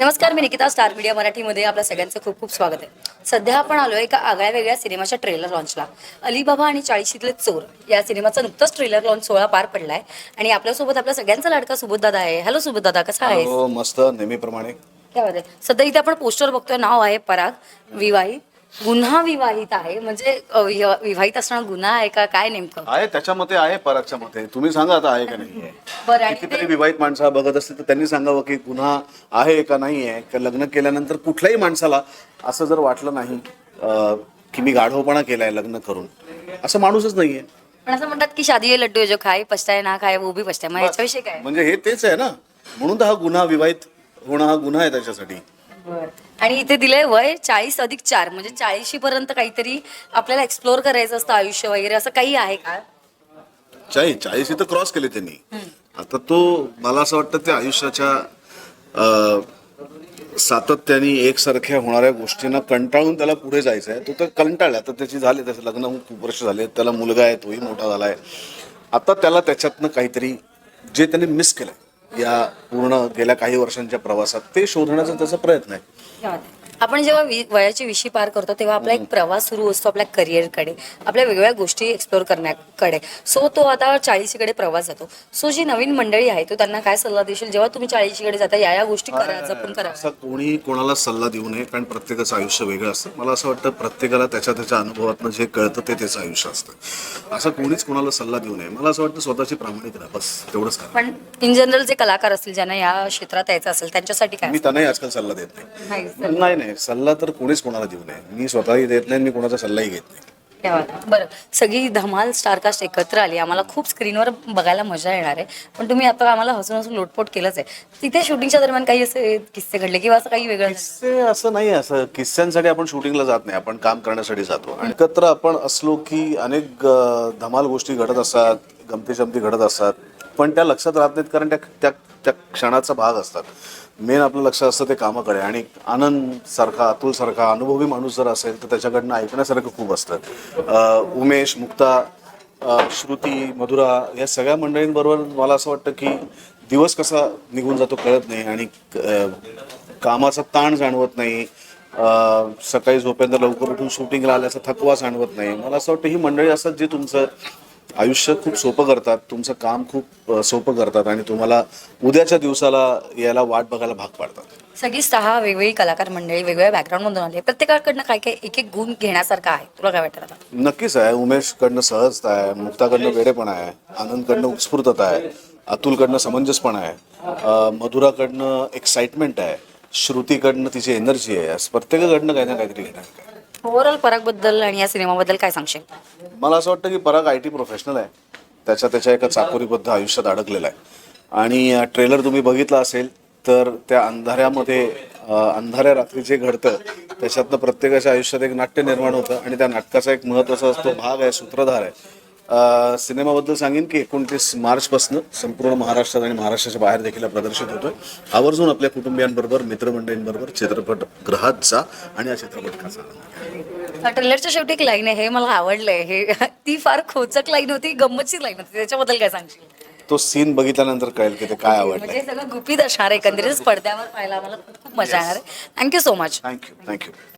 नमस्कार मी Nikita star media मराठीमध्ये आपल्या सगळ्यांचं खूप खूप स्वागत आहे. सध्या आपण आलो एका आगळ्या वेगळ्या सिनेमाच्या ट्रेलर लॉन्चला अलिबाबा आणि चाळीशीतले चोर या सिनेमाचा नुकताच ट्रेलर लॉन्च सोहळा पार पडलाय. आणि आपल्यासोबत आपल्या सगळ्यांचा लाडका सुबोधदादा आहे. हॅलो सुबोधदादा कसा आहे हो मस्त नेहमीप्रमाणे. सध्या इथे आपण पोस्टर बघतोय. नाव आहे पराग विवाहित. गुन्हा विवाहित आहे. म्हणजे अ, विवाहित असणं गुन्हा आहे का? काय नेमकं? आहे त्याच्या मते आहे परागच्या मते तुम्ही सांगा आता आहे का नाही? बरं आणि कितीतरी विवाहित माणसं हा बघत असतील तर त्यांनी सांगावं की गुन्हा आहे का नाही आहे? का लग्न केल्यानंतर कुठल्याही माणसाला असं जर वाटलं नाही अं, की मी गाढवपणा केलाय लग्न करून असं माणूसच नाहीये. पण असं म्हणतात की शादी लड्डू आहे जो खाय पछताय ना खाय वो भी पछताय. मग याच्याविषयी काय? म्हणजे हे तेच आहे ना. म्हणून तर हा गुन्हा विवाहित होणं हा गुन्हा आहे त्याच्यासाठी. आणि इथे दिलंय वय चाळीस अधिक चार म्हणजे चाळीशी पर्यंत काहीतरी आपल्याला एक्सप्लोर करायचं असतं आयुष्य वगैरे असं काही आहे का? चाळीस चाळीस इथं क्रॉस केले त्यांनी. आता तो मला असं वाटतं ते आयुष्याच्या अं, सातत्याने एकसारख्या होणाऱ्या गोष्टींना कंटाळून त्याला पुढे जायचं आहे तो तर कंटाळला. आता त्याची झाली त्याचं लग्न होऊन खूप वर्ष झाले. त्याला मुलगा आहे तोही मोठा झालाय. आता त्याला त्याच्यातनं काहीतरी जे त्याने मिस केलंय. या पूर्ण गेल्या काही वर्षांच्या प्रवासात ते शोधण्याचा त्याचा प्रयत्न आहे. आपण जेव्हा वयाची विशी पार करतो तेव्हा आपला एक प्रवास सुरू असतो आपल्या करिअरकडे आपल्या वेगवेगळ्या गोष्टी एक्सप्लोर करण्याकडे. सो तो आता चाळीशीकडे प्रवास जातो. सो जी नवीन मंडळी आहे तो त्यांना काय सल्ला देशील? जेव्हा तुम्ही चाळीशीकडे जाता या या गोष्टी करा जपून करा. असा कोणी कोणाला सल्ला देऊ नये कारण प्रत्येकाचं आयुष्य वेगळं असतं. मला असं वाटतं प्रत्येकाला त्याच्या त्याच्या अनुभवातनं जे कळतं ते त्याचं आयुष्य असतं. असं कोणीच कोणाला सल्ला देऊ नये. मला असं वाटतं स्वतःची प्रामाणिक राहा बस तेवढंच पण इन जनरल जे कलाकार असतील ज्यांना या क्षेत्रात यायचं असेल त्यांच्यासाठी काय मी त्यांनाही आजकाल सल्ला देत नाही, नाही. नाही सल्ला तर कोणीच कोणाला देऊ नये. मी स्वतःही देत नाही मी कोणाचा सल्लाही घेत नाही. बरं सगळी धमाल स्टारकास्ट एकत्र आली. आम्हाला खूप स्क्रीनवर बघायला मजा येणार आहे. पण तुम्ही आता आम्हाला हसून हसून लोटपोट केलंच आहे. तिथे शूटिंगच्या दरम्यान काही असे किस्से घडले किंवा असं काही वेगळं किस्से असं नाही असं किस्स्यांसाठी आपण शूटिंगला जात नाही. आपण काम करण्यासाठी जातो. आणि एकत्र आपण असलो की अनेक धमाल गोष्टी घडत असतात गमती जमती घडत असतात. पण त्या लक्षात राहत नाहीत कारण त्या त्या त्या क्षणाचा भाग असतात. मेन आपलं लक्ष असतं ते कामाकडे आणि आनंद सारखा अतुल सारखा अनुभवी माणूस जर असेल तर त्याच्याकडनं ऐकण्यासारखं खूप असतं. उमेश मुक्ता श्रुती मधुरा या सगळ्या मंडळींबरोबर मला असं वाटतं की दिवस कसा निघून जातो कळत नाही आणि कामाचा ताण जाणवत नाही. सकाळी झोपेंदा लवकर उठून शूटिंगला आल्याचा थकवा जाणवत नाही. मला असं वाटतं ही मंडळी असतात जे तुमचं आयुष्य खूप सोपं करतात तुमचं काम खूप सोपं करतात आणि तुम्हाला उद्याच्या दिवसाला यायला वाट बघायला भाग पाडतात. सगळी सहा वेगवेगळी कलाकार मंडळी वेगवेगळ्या बॅकग्राऊंड मधून आले प्रत्येकाकडनं काय काय एक एक गुण घेण्यासारखा आहे. तुला काय वाटतं नक्कीच आहे. उमेशकडनं सहजता आहे मुक्ताकडनं वेडेपणा आहे आनंदकडनं उत्स्फूर्तता आहे अतुलकडनं समंजसपणा आहे मधुराकडनं एक्साइटमेंट आहे श्रुतीकडनं तिची एनर्जी आहे. प्रत्येकाकडनं काही ना काहीतरी घेणार ओव्हरऑल परागबद्दल आणि या सिनेमाबद्दल काय सांगशील? मला असं वाटतं की पराग आय टी प्रोफेशनल आहे. त्याच्या त्याच्या एका चाकोरीबद्ध आयुष्यात अडकलेला आहे. आणि ट्रेलर तुम्ही बघितला असेल तर त्या अंधाऱ्यामध्ये अं, अंधाऱ्या रात्री जे घडतं त्याच्यातनं प्रत्येकाच्या आयुष्यात एक नाट्य निर्माण होतं आणि त्या नाटकाचा एक महत्त्वाचा असतो भाग आहे सूत्रधार आहे. सिनेमाबद्दल सांगेन की एकोणतीस मार्चपासून संपूर्ण महाराष्ट्रात आणि महाराष्ट्राच्या बाहेर देखील प्रदर्शित होतोय. आवर्जून आपल्या कुटुंबियांबरोबर मित्रमंडळींबरोबर चित्रपटगृहात जा आणि या चित्रपटाचा. ट्रेलरच्या शेवटी एक लाईन आहे हे मला आवडलंय. हे ती फार खोचक लाईन होती गंमतशीर लाईन होती. त्याच्याबद्दल काय सांगशील? तो सीन बघितल्यानंतर कळेल की ते काय आवडलं म्हणजे सगळं गुपित असणार एकंदरीत पडद्यावर पाहायला मला खूप मजा येणार आहे. Thank you so much thank you thank you